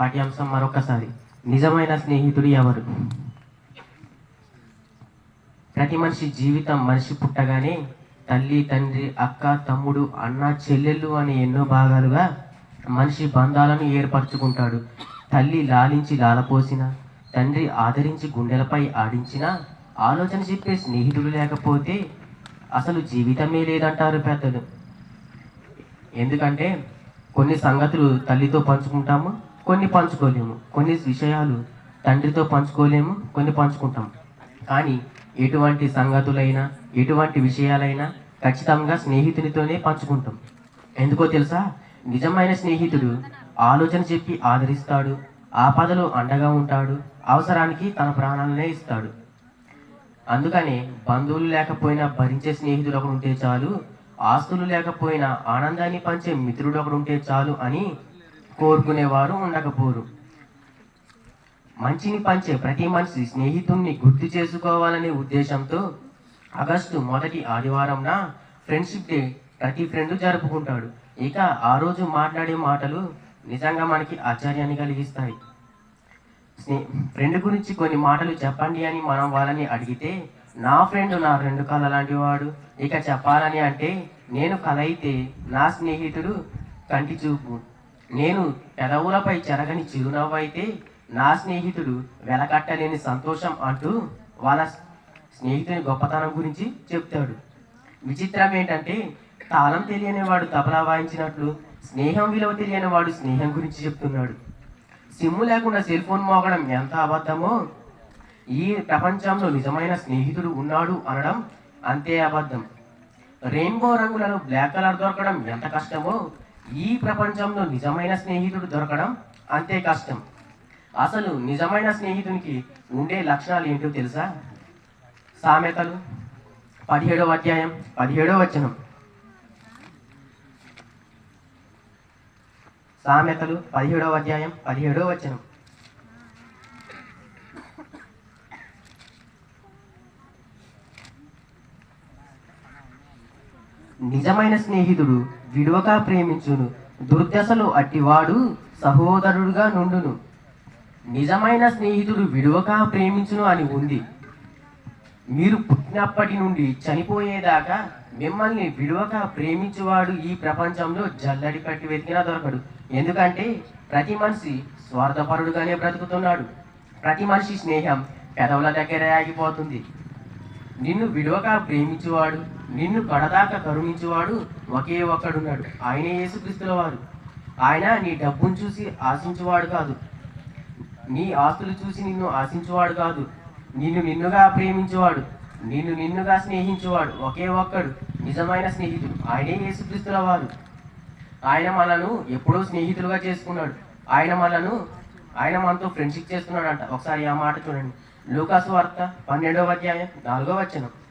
పాఠ్యాంశం మరొకసారి నిజమైన స్నేహితుడు ఎవరు? ప్రతి మనిషి జీవితం మనిషి పుట్టగానే తల్లి తండ్రి అక్క తమ్ముడు అన్న చెల్లెళ్ళు అనే ఎన్నో భాగాలుగా మనిషి బంధాలను ఏర్పరచుకుంటాడు. తల్లి లాలించి లాలపోసిన తండ్రి ఆదరించి గుండెలపై ఆడించిన ఆలోచన చెప్పే స్నేహితుడు లేకపోతే అసలు జీవితమే లేదంటారు పెద్దలు. ఎందుకంటే కొన్ని సంగతులు తల్లితో పంచుకుంటాము కొన్ని పంచుకోలేము. కొన్ని విషయాలు తండ్రితో పంచుకోలేము కొన్ని పంచుకుంటాం. కానీ ఎటువంటి సంగతులైనా ఎటువంటి విషయాలైనా ఖచ్చితంగా స్నేహితునితోనే పంచుకుంటాం. ఎందుకో తెలుసా? నిజమైన స్నేహితుడు ఆలోచన చెప్పి ఆదరిస్తాడు ఆపదలో అండగా ఉంటాడు అవసరానికి తన ప్రాణాలనే ఇస్తాడు. అందుకనే బంధువులు లేకపోయినా భరించే స్నేహితుడు ఒకడు ఉంటే చాలు ఆస్తులు లేకపోయినా ఆనందాన్ని పంచే మిత్రుడు ఒకడు ఉంటే చాలు అని కోరుకునేవారు ఉండకపోరు. మంచిని పంచే ప్రతి మనిషి స్నేహితుణ్ణి గుర్తు చేసుకోవాలనే ఉద్దేశంతో ఆగస్టు మొదటి ఆదివారంన ఫ్రెండ్షిప్ డే ప్రతి ఫ్రెండ్ జరుపుకుంటాడు. ఇక ఆ రోజు మాట్లాడే మాటలు నిజంగా మనకి ఆశ్చర్యాన్ని కలిగిస్తాయి. స్నే ఫ్రెండ్ గురించి కొన్ని మాటలు చెప్పండి అని మనం వాళ్ళని అడిగితే నా ఫ్రెండ్ నా రెండు కళ లాంటి వాడు ఇక చెప్పాలని అంటే నేను కళ అయితే నా స్నేహితుడు కంటి చూపు. నేను ఎడవులపై చెరగని చిరునవ్వు అయితే నా స్నేహితుడు వెలకట్టలేని సంతోషం అంటూ వాళ్ళ స్నేహితుని గొప్పతనం గురించి చెప్తాడు. విచిత్రం ఏంటంటే తాళం తెలియని వాడు తబలా వాయించినట్లు స్నేహం విలువ తెలియని వాడు స్నేహం గురించి చెప్తున్నాడు. సిమ్ లేకుండా సెల్ ఫోన్ మోగడం ఎంత అబద్ధమో? ఈ ప్రపంచంలో నిజమైన స్నేహితుడు ఉన్నాడు అనడం అంతే అబద్ధం. రెయిన్బో రంగులలో బ్లాక్ కలర్ దొరకడం ఎంత కష్టమో? ఈ ప్రపంచంలో నిజమైన స్నేహితుడు దొరకడం అంతే కష్టం. అసలు నిజమైన స్నేహితునికి ఉండే లక్షణాలు ఏంటో తెలుసా? సామెతలు. పదిహేడవ అధ్యాయం పదిహేడవ వచనం. సామెతలు పదిహేడవ అధ్యాయం పదిహేడవ వచనం. నిజమైన స్నేహితుడు విడువక ప్రేమించును. దుర్దశలో అట్టివాడు సహోదరుడుగా నుండును. నిజమైన స్నేహితుడు విడువక ప్రేమించును అని ఉంది. మీరు పుట్టినప్పటి నుండి చనిపోయేదాకా మిమ్మల్ని విడువక ప్రేమించువాడు ఈ ప్రపంచంలో జల్లడి పెట్టి వెతికినా దొరకడు. ఎందుకంటే ప్రతి మనిషి స్వార్థపరుడుగానే బ్రతుకుతున్నాడు. ప్రతి మనిషి స్నేహం పెదవుల దగ్గరే ఆగిపోతుంది. నిన్ను విడవక ప్రేమించువాడు నిన్ను కడదాకా కరుణించేవాడు ఒకే ఒక్కడున్నాడు ఆయనే యేసుక్రీస్తుల వారు. ఆయన నీ డబ్బును చూసి ఆశించువాడు కాదు. నీ ఆస్తులు చూసి నిన్ను ఆశించువాడు కాదు. నిన్ను నిన్నుగా ప్రేమించువాడు నిన్ను నిన్నుగా స్నేహించువాడు ఒకే ఒక్కడు నిజమైన స్నేహితుడు ఆయనే యేసుక్రీస్తుల వారు. ఆయన మనను ఎప్పుడో స్నేహితులుగా చేసుకున్నాడు. ఆయన మనను ఆయన మనతో ఫ్రెండ్షిప్ చేస్తున్నాడంట. ఒకసారి ఆ మాట చూడండి. లూకాసు వార్త పన్నెండవ అధ్యాయం నాలుగో వచనం.